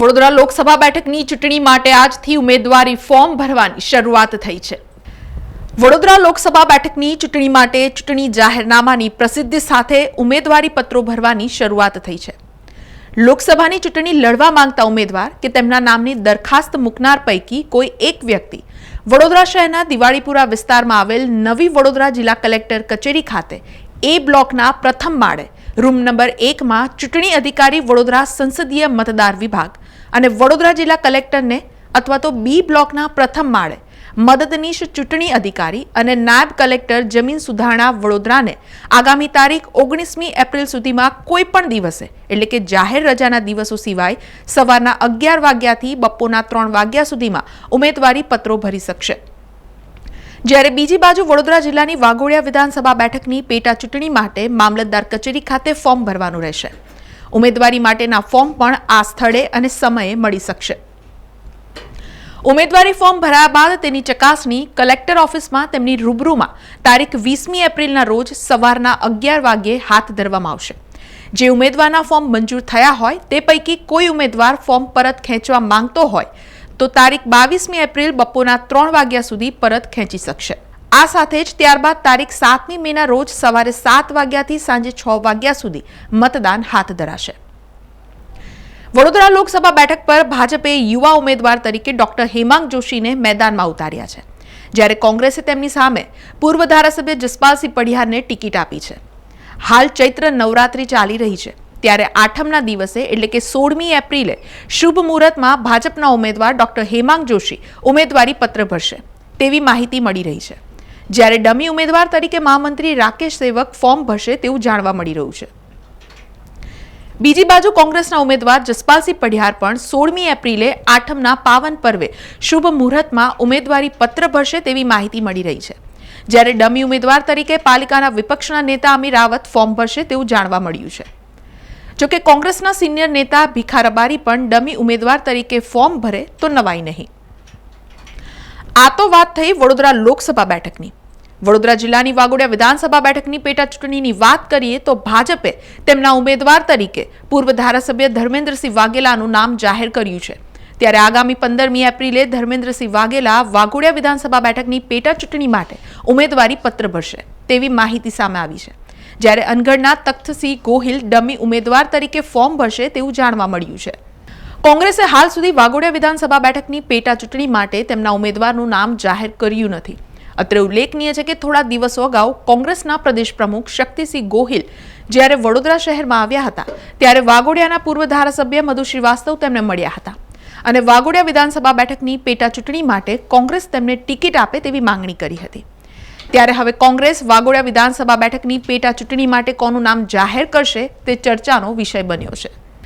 વડોદરા લોકસભા બેઠકની ચૂંટણી માટે આજથી ઉમેદવારી ફોર્મ ભરવાની શરૂઆત થઈ છે. વડોદરા લોકસભા બેઠકની ચૂંટણી માટે ચૂંટણી જાહેરનામાની પ્રસિદ્ધિ સાથે ઉમેદવારી પત્રો ભરવાની શરૂઆત થઈ છે. લોકસભાની ચૂંટણી લડવા માંગતા ઉમેદવાર કે તેમના નામની દરખાસ્ત મૂકનાર પૈકી કોઈ એક વ્યક્તિ વડોદરા શહેરના દિવાળીપુરા વિસ્તારમાં આવેલ નવી વડોદરા જિલ્લા કલેક્ટર કચેરી ખાતે એ બ્લોકના પ્રથમ માળે રૂમ નંબર એકમાં ચૂંટણી અધિકારી વડોદરા સંસદીય મતદાર વિભાગ અને વડોદરા જિલ્લા કલેક્ટરને અથવા તો બી બ્લોકના પ્રથમ માળે મદદનીશ ચૂંટણી અધિકારી અને નાયબ કલેક્ટર જમીન સુધારણા વડોદરાને આગામી તારીખ ઓગણીસમી એપ્રિલ સુધીમાં કોઈ પણ દિવસે, એટલે કે જાહેર રજાના દિવસો સિવાય, સવારના અગિયાર વાગ્યાથી બપોરના ત્રણ વાગ્યા સુધીમાં ઉમેદવારી પત્રો ભરી શકશે. જ્યારે બીજી બાજુ વડોદરા જિલ્લાની વાઘોડિયા વિધાનસભા બેઠકની પેટા ચૂંટણી માટે મામલતદાર કચેરી ખાતે ફોર્મ ભરવાનું રહેશે. ઉમેદવારી માટેના ફોર્મ પણ આ સ્થળે અને સમયે મળી શકશે. ઉમેદવારી ફોર્મ ભરાયા બાદ તેની ચકાસણી કલેક્ટર ઓફિસમાં તેમની રૂબરૂમાં તારીખ વીસમી એપ્રિલના રોજ સવારના અગિયાર વાગ્યે હાથ ધરવામાં આવશે. જે ઉમેદવારના ફોર્મ મંજૂર થયા હોય તે પૈકી કોઈ ઉમેદવાર ફોર્મ પરત ખેંચવા માંગતો હોય તો તારીખ બાવીસમી એપ્રિલ બપોરના ત્રણ વાગ્યા સુધી પરત ખેંચી શકશે. આ સાથે જ ત્યારબાદ તારીખ સાતમી મેના રોજ સવારે સાત વાગ્યાથી સાંજે છ વાગ્યા સુધી મતદાન હાથ ધરાશે. વડોદરા લોકસભા બેઠક પર ભાજપે યુવા ઉમેદવાર તરીકે ડોક્ટર હેમાંગ જોશીને મેદાનમાં ઉતાર્યા છે. જ્યારે કોંગ્રેસે તેમની સામે પૂર્વ ધારાસભ્ય જસપાલસિંહ પડિયારને ટિકિટ આપી છે. હાલ ચૈત્ર નવરાત્રી ચાલી રહી છે. ત્યારે આઠમના દિવસે એટલે કે સોળમી એપ્રિલે શુભ મુહૂર્તમાં ભાજપના ઉમેદવાર ડોક્ટર હેમાંગ જોશી ઉમેદવારી પત્ર ભરશે. તેવી માહિતી મળી રહી છે. જ્યારે ડમી ઉમેદવાર તરીકે મહામંત્રી રાકેશ સેવક ફોર્મ ભરશે તેવું જાણવા મળી રહ્યું છે. બીજી બાજુ કોંગ્રેસના ઉમેદવાર જસપાલસિંહ પઢિયાર પણ સોળમી એપ્રિલે આઠમના પાવન પર્વે શુભ મુહૂર્તમાં ઉમેદવારી પત્ર ભરશે તેવી માહિતી મળી રહી છે. જ્યારે ડમી ઉમેદવાર તરીકે પાલિકાના વિપક્ષના નેતા અમીર રાવત ફોર્મ ભરશે તેવું જાણવા મળ્યું છે. જોકે કોંગ્રેસના સિનિયર નેતા ભીખા રબારી પણ ડમી ઉમેદવાર તરીકે ફોર્મ ભરે તો નવાઈ નહીં. આ તો વાત થઈ વડોદરા લોકસભા બેઠકની. વડોદરા જિલ્લાની વાગોડિયા વિધાનસભા બેઠકની પેટા ચૂંટણીની વાત કરીએ તો ભાજપે તેમના ઉમેદવાર તરીકે પૂર્વ ધારાસભ્ય ધર્મેન્દ્રસિંહ વાઘેલાનું નામ જાહેર કર્યું છે. ત્યારે આગામી પંદરમી એપ્રિલે ધર્મેન્દ્રસિંહ વાઘેલા વાઘોડિયા વિધાનસભા બેઠકની પેટા ચૂંટણી માટે ઉમેદવારી પત્ર ભરશે તેવી માહિતી સામે આવી છે. જ્યારે અનગઢના તખ્તસિંહ ગોહિલ ડમી ઉમેદવાર તરીકે ફોર્મ ભરશે તેવું જાણવા મળ્યું છે. કોંગ્રેસે હાલ સુધી વાગોડિયા વિધાનસભા બેઠકની પેટા ચૂંટણી માટે તેમના ઉમેદવારનું નામ જાહેર કર્યું નથી. અત્રે ઉલ્લેખનીય છે કે થોડા દિવસો અગાઉ કોંગ્રેસના પ્રદેશ પ્રમુખ શક્તિસિંહ ગોહિલ જ્યારે વડોદરા શહેરમાં આવ્યા હતા, ત્યારે વાઘોડિયાના પૂર્વ ધારાસભ્ય મધુ શ્રીવાસ્તવ તેમને મળ્યા હતા. અને વાઘોડિયા વિધાનસભા બેઠકની પેટા ચૂંટણી માટે કોંગ્રેસ તેમને ટિકિટ આપે તેવી માંગણી કરી હતી. ત્યારે હવે કોંગ્રેસ વાઘોડિયા વિધાનસભા બેઠકની પેટા ચૂંટણી માટે કોનું નામ જાહેર કરશે તે ચર્ચાનો વિષય બન્યો છે.